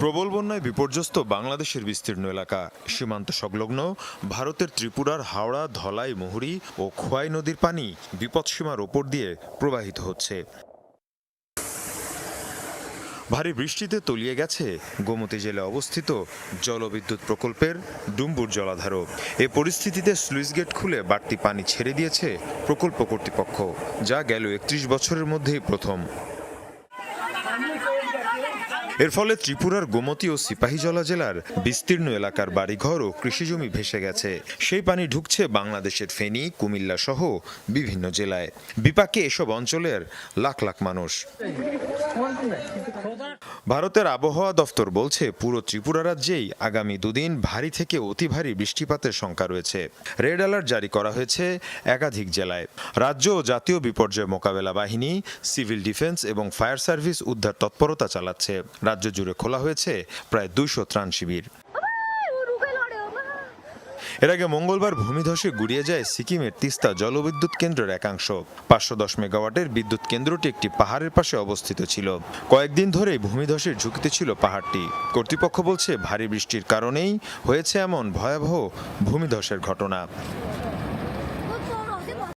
প্রবল বন্যায় বিপর্যস্ত বাংলাদেশের বিস্তীর্ণ এলাকা। সীমান্ত সংলগ্ন ভারতের ত্রিপুরার হাওড়া, ধলাই, মুহুরী ও খোয়াই নদীর পানি বিপদসীমার ওপর দিয়ে প্রবাহিত হচ্ছে। ভারী বৃষ্টিতে তলিয়ে গেছে গোমতী জেলে অবস্থিত জলবিদ্যুৎ প্রকল্পের ডুম্বুর জলাধারও। এ পরিস্থিতিতে স্লুইস গেট খুলে বাড়তি পানি ছেড়ে দিয়েছে প্রকল্প কর্তৃপক্ষ, যা গেল একত্রিশ বছরের মধ্যেই প্রথম। এর ফলে ত্রিপুরার গোমতি ও সিপাহীজলা জেলার বিস্তীর্ণ এলাকার বাড়িঘর ও কৃষিজমি ভেসে গেছে। সেই পানি ঢুকছে বাংলাদেশের ফেনী, কুমিল্লা সহ বিভিন্ন জেলায়। বিপাকে এসব অঞ্চলের লাখ লাখ মানুষ। ভারতের আবহাওয়া দফতর বলছে, পুরো ত্রিপুরা রাজ্যেই আগামী দুদিন ভারী থেকে অতি ভারী বৃষ্টিপাতের শঙ্কা রয়েছে। রেড অ্যালার্ট জারি করা হয়েছে একাধিক জেলায়। রাজ্য ও জাতীয় বিপর্যয় মোকাবেলা বাহিনী সিভিল ডিফেন্স এবং ফায়ার সার্ভিস উদ্ধার তৎপরতা চালাচ্ছে। রাজ্য জুড়ে খোলা হয়েছে প্রায় দুইশো ত্রাণ শিবির। এর আগে মঙ্গলবার ভূমিধসে গুড়িয়ে যায় সিকিমের তিস্তা জলবিদ্যুৎ কেন্দ্রের একাংশ। পাঁচশো দশ মেগাওয়াটের বিদ্যুৎ কেন্দ্রটি একটি পাহাড়ের পাশে অবস্থিত ছিল। কয়েকদিন ধরেই ভূমিধসের ঝুঁকিতে ছিল পাহাড়টি। কর্তৃপক্ষ বলছে, ভারী বৃষ্টির কারণেই হয়েছে এমন ভয়াবহ ভূমিধসের ঘটনা।